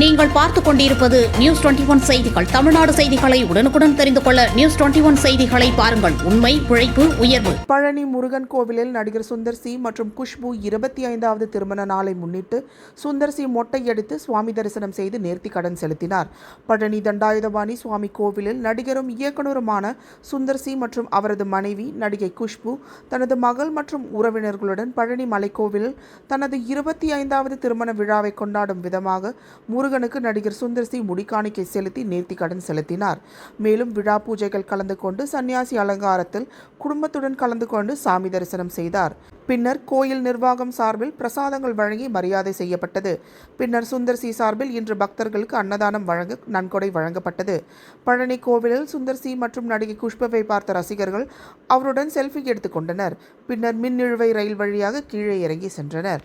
நீங்கள் பார்த்துக் கொண்டிருப்பது நியூஸ் டுவெண்டி ஒன் செய்திகள். தமிழ்நாடு செய்திகளை உடனுக்குடன் தெரிந்து கொள்ள நியூஸ் டுவெண்டி ஒன் செய்திகளை பாருங்கள். உண்மை உழைப்பு உயர்வு. பழனி முருகன் கோவிலில் நடிகர் சுந்தர் சி மற்றும் குஷ்பு இருபத்தி ஐந்தாவது திருமண நாளை முன்னிட்டு சுந்தர் சி மொட்டையடித்து சுவாமி தரிசனம் செய்து நேர்த்தி கடன் செலுத்தினார். பழனி தண்டாயுதபாணி சுவாமி கோவிலில் நடிகரும் இயக்குனருமான சுந்தர் சி மற்றும் அவரது மனைவி நடிகை குஷ்பு தனது மகள் மற்றும் உறவினர்களுடன் பழனி மலைக்கோவிலில் தனது இருபத்தி ஐந்தாவது திருமண விழாவை கொண்டாடும் விதமாக முருகனுக்கு நடிகர் சுந்தர் சி முடிக்காணிக்கை செலுத்தி நேர்த்தி கடன் செலுத்தினார். மேலும் விழா பூஜைகள் கலந்து கொண்டு சன்னியாசி அலங்காரத்தில் குடும்பத்துடன் கலந்து கொண்டு சாமி தரிசனம் செய்தார். பின்னர் கோயில் நிர்வாகம் சார்பில் பிரசாதங்கள் வழங்கி மரியாதை செய்யப்பட்டது. பின்னர் சுந்தர் சி சார்பில் இன்று பக்தர்களுக்கு அன்னதானம் வழங்க நன்கொடை வழங்கப்பட்டது. பழனி கோவிலில் சுந்தர் சி மற்றும் நடிகை குஷ்பவை பார்த்த ரசிகர்கள் அவருடன் செல்ஃபி எடுத்துக்கொண்டனர் பின்னர் மின்னிழுவை ரயில் வழியாக கீழே இறங்கி சென்றனர்.